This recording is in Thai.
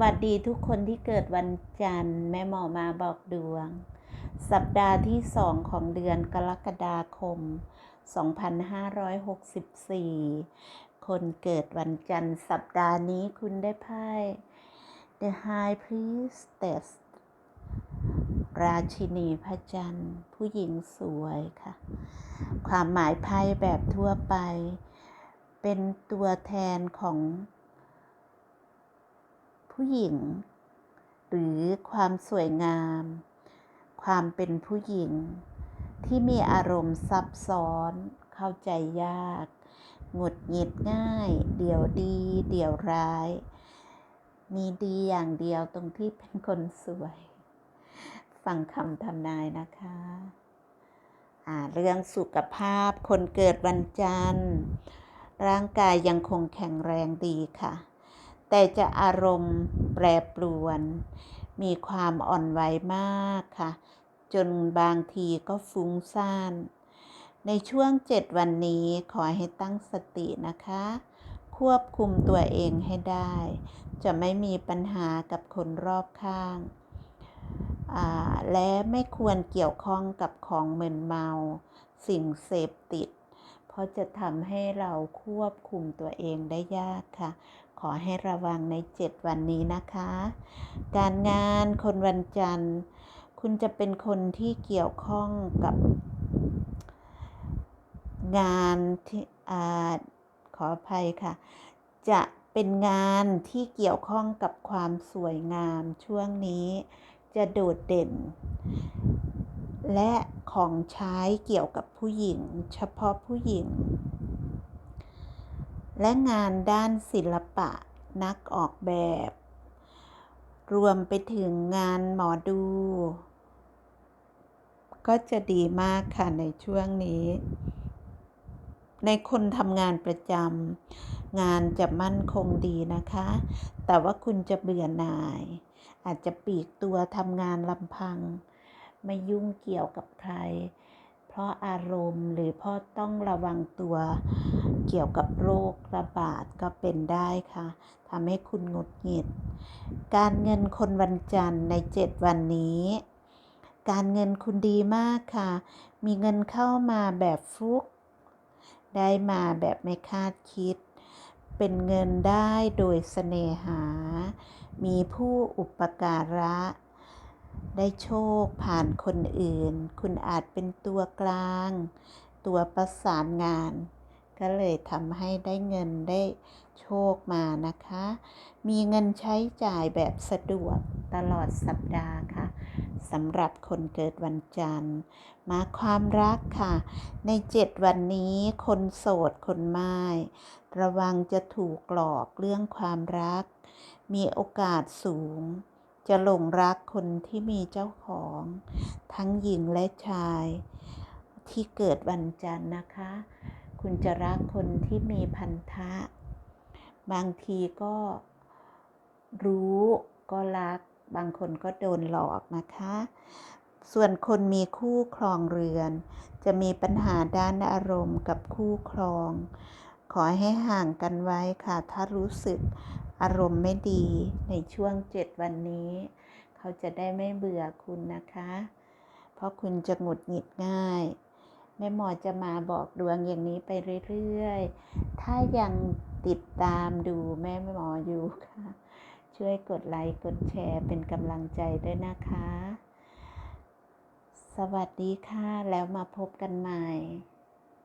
วัสดีทุกคนที่เกิดวันจันทร์ แม่หมอมาบอกดวง สัปดาห์ที่สองของเดือนกรกฎาคม 2564 คนเกิดวันจันทร์ สัปดาห์นี้คุณได้ไพ่ The High Priestess ราชินีพระจันทร์ ผู้หญิงสวยค่ะ ความหมายไพ่แบบทั่วไป เป็นตัวแทนของ ผู้หญิง หรือความสวยงาม ความเป็นผู้หญิง ที่มีอารมณ์ซับซ้อน เข้าใจยากหงุดหงิดง่าย เดี๋ยวดี เดี๋ยวร้าย มีดีอย่างเดียวตรงที่เป็นคนสวย ฟังคำทำนายนะคะเรื่องสุขภาพคนเกิดวันจันทร์ ร่างกายยังคงแข็งแรงดีค่ะ แต่จะอารมณ์แปรปรวน มีความอ่อนไหวมากค่ะ จนบางทีก็ฟุ้งซ่าน ในช่วงเจ็ดวันนี้ขอให้ตั้งสตินะคะ ควบคุมตัวเองให้ได้ จะไม่มีปัญหากับคนรอบข้าง และไม่ควรเกี่ยวข้องกับของมึนเมา สิ่งเสพติด เพราะจะทำให้เราควบคุมตัวเองได้ยากค่ะ ขอให้ระวังในเจ็ดวันนี้นะคะ การงานคนวันจันทร์ คุณจะเป็นคนที่เกี่ยวข้องกับ งานที่ขออภัยค่ะ จะเป็นงานที่เกี่ยวข้องกับความสวยงามช่วงนี้จะโดดเด่น และของใช้เกี่ยวกับผู้หญิง เฉพาะผู้หญิง และงานด้านศิลปะนักออกแบบ รวมไปถึงงานหมอดู ก็จะดีมากค่ะในช่วงนี้ ในคนทำงานประจำงานจะมั่นคงดีนะคะ แต่ว่าคุณจะเบื่อหน่าย อาจจะปีกตัวทำงานลำพัง ไม่ยุ่งเกี่ยวกับใคร เพราะอารมณ์หรือเพราะต้องระวังตัวเกี่ยวกับโรคระบาดก็เป็นได้ค่ะทำให้คุณงดหงิด การเงินคนวันจันทร์ในเจ็ดวันนี้ การเงินคุณดีมากค่ะ มีเงินเข้ามาแบบฟุก ได้มาแบบไม่คาดคิด เป็นเงินได้โดยเสน่หา มีผู้อุปการะ ได้โชคผ่านคนอื่น คุณอาจเป็นตัวกลาง ตัวประสานงาน ก็เลยทำให้ได้เงินได้โชคมานะคะ มีเงินใช้จ่ายแบบสะดวกตลอดสัปดาห์ค่ะสำหรับคนเกิดวันจันทร์ มาความรักค่ะ ในเจ็ดวันนี้คนโสดคนไม้ระวังจะถูกหลอกเรื่องความรัก มีโอกาสสูง จะหลงรักคนที่มีเจ้าของ ทั้งหญิงและชายที่เกิดวันจันทร์นะคะ คุณจะรักคนที่มีพันธะ บางทีก็รู้ก็รัก บางคนก็โดนหลอกนะคะ ส่วนคนมีคู่ครองเรือน จะมีปัญหาด้านอารมณ์กับคู่ครอง ขอให้ห่างกันไว้ค่ะ ถ้ารู้สึก อารมณ์ไม่ดีในช่วงเจ็ดวันนี้ เขาจะได้ไม่เบื่อคุณนะคะ เพราะคุณจะหงุดหงิดง่าย แม่หมอจะมาบอกดวงอย่างนี้ไปเรื่อยๆ ถ้ายังติดตามดูแม่หมออยู่ค่ะ ช่วยกดไลค์กดแชร์เป็นกำลังใจด้วยนะคะ สวัสดีค่ะ แล้วมาพบกันใหม่